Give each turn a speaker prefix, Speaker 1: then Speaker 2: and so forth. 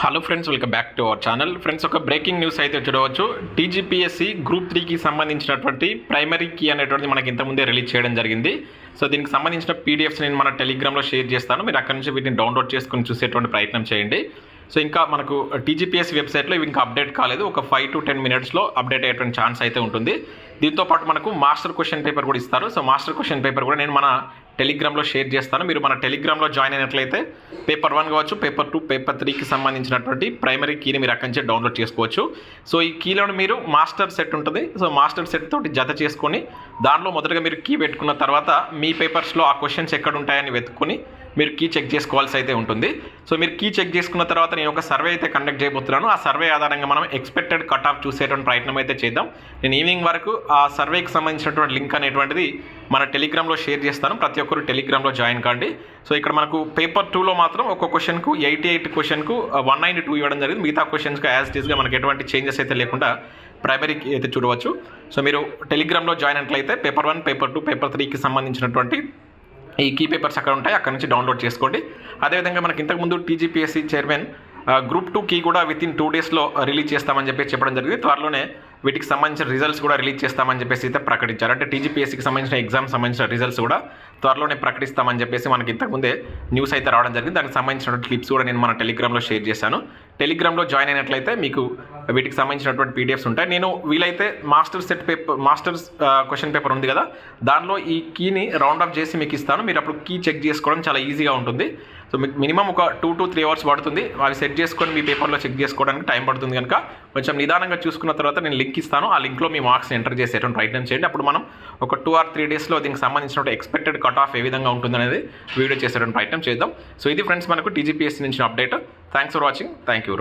Speaker 1: Hello friends welcome back to our channel friends ఒక breaking news అయితే చూడవచ్చు. TGPSC group త్రీకి సంబంధించినటువంటి ప్రైమరీ కీ అనేటువంటిది మనకి ఇంతకుముందే రిలీజ్ చేయడం జరిగింది. సో దీనికి సంబంధించిన పీడిఎఫ్స్ నేను మన టెలిగ్రామ్లో షేర్ చేస్తాను. మీరు అక్కడి నుంచి వీటిని డౌన్లోడ్ చేసుకుని చూసేటువంటి ప్రయత్నం చేయండి. సో ఇంకా మనకు టీజీపీఎస్ వెబ్సైట్లో ఇవి ఇంకా అప్డేట్ కాలేదు. ఒక ఫైవ్ టు టెన్ మినిట్స్లో అప్డేట్ అయ్యేటువంటి ఛాన్స్ అయితే ఉంటుంది. దీంతో పాటు మనకు మాస్టర్ క్వశ్చన్ పేపర్ కూడా ఇస్తారు. సో మాస్టర్ క్వశ్చన్ పేపర్ కూడా నేను మన టెలిగ్రామ్లో షేర్ చేస్తాను. మీరు మన టెలిగ్రామ్లో జాయిన్ అయినట్లయితే పేపర్ వన్ కావచ్చు పేపర్ టూ పేపర్ త్రీకి సంబంధించినటువంటి ప్రైమరీ కీని మీరు అక్కడి నుంచి డౌన్లోడ్ చేసుకోవచ్చు. సో ఈ కీలను మీరు మాస్టర్ సెట్ ఉంటుంది. సో మాస్టర్ సెట్ తోటి జత చేసుకొని దానిలో మొదటగా మీరు కీ పెట్టుకున్న తర్వాత మీ పేపర్స్లో ఆ క్వశ్చన్స్ ఎక్కడ ఉంటాయని వెతుక్కొని మీరు కీ చెక్ చేసుకోవాల్సి అయితే ఉంటుంది. సో మీరు కీ చెక్ చేసుకున్న తర్వాత నేను ఒక సర్వే అయితే కండక్ట్ చేయబోతున్నాను. ఆ సర్వే ఆధారంగా మనం ఎక్స్పెక్టెడ్ కట్ ఆఫ్ చూసేటువంటి ప్రయత్నం అయితే చేద్దాం. నేను ఈవినింగ్ వరకు ఆ సర్వేకి సంబంధించినటువంటి లింక్ అనేటువంటిది మన టెలిగ్రామ్లో షేర్ చేస్తాను. ప్రతి ఒక్కరు టెలిగ్రామ్లో జాయిన్ కాండి. సో ఇక్కడ మనకు పేపర్ టూలో మాత్రం ఒక క్వశ్చన్కు ఎయిటీ ఎయిట్ క్వశ్చన్కు వన్ నైన్ టూ ఇవ్వడం జరిగింది. మిగతా క్వశ్చన్స్కి యాజ్ ఇట్ ఈస్గా మనకి ఎటువంటి చేంజెస్ అయితే లేకుండా ప్రైమరీకి అయితే చూడవచ్చు. సో మీరు టెలిగ్రామ్లో జాయిన్ అయినట్లయితే paper one paper two paper త్రీకి సంబంధించినటువంటి ఈ కీ పేపర్స్ అక్కడ ఉంటాయి అక్కడ నుంచి డౌన్లోడ్ చేసుకోండి. అదేవిధంగా మనకి ఇంతకుముందు TGPSC chairman group two key కూడా విత్ ఇన్ టూ డేస్లో రిలీజ్ చేస్తామని చెప్పేసి చెప్పడం జరిగింది. త్వరలోనే వీటికి సంబంధించిన రిజల్ట్స్ కూడా రిలీజ్ చేస్తామని చెప్పేసి అయితే ప్రకటించారు. అంటే టీజీపీఎస్సీకి సంబంధించిన ఎగ్జామ్ సంబంధించిన రిజల్ట్స్ కూడా త్వరలోనే ప్రకటిస్తామని చెప్పేసి మనకి ఇంతకుముందే న్యూస్ అయితే రావడం జరిగింది. దానికి సంబంధించిన క్లిప్స్ కూడా నేను మన టెలిగ్రామ్లో షేర్ చేశాను. టెలిగ్రామ్లో జాయిన్ అయినట్లయితే మీకు వీటికి సంబంధించినటువంటి పీడిఎఫ్స్ ఉంటాయి. నేను వీలైతే master set paper masters question paper ఉంది కదా. దానిలో ఈ కీని రౌండ్ ఆఫ్ చేసి మీకు ఇస్తాను. మీరు అప్పుడు కీ చెక్ చేసుకోవడం చాలా ఈజీగా ఉంటుంది. సో మీకు మినిమం ఒక టూ టు త్రీ అవర్స్ పడుతుంది. అవి సెట్ చేసుకొని మీ పేపర్లో చెక్ చేసుకోవడానికి టైం పడుతుంది కనుక. కొంచెం నిదానంగా చూసుకున్న తర్వాత నేను లింక్ ఇస్తాను. ఆ లింక్లో మీ మార్క్స్ ఎంటర్ చేసేటువంటి ప్రయత్నం చేయండి. అప్పుడు మనం ఒక టూ ఆర్ త్రీ డేస్లో దీనికి సంబంధించిన ఎక్స్పెక్టెడ్ కట్ ఆఫ్ ఏ విధంగా ఉంటుందనేది వీడియో చేసేటువంటి ప్రయత్నం చేద్దాం. సో ఇది ఫ్రెండ్స్ మనకు టీజీపీఎస్సీ నుంచి update thanks for watching thank you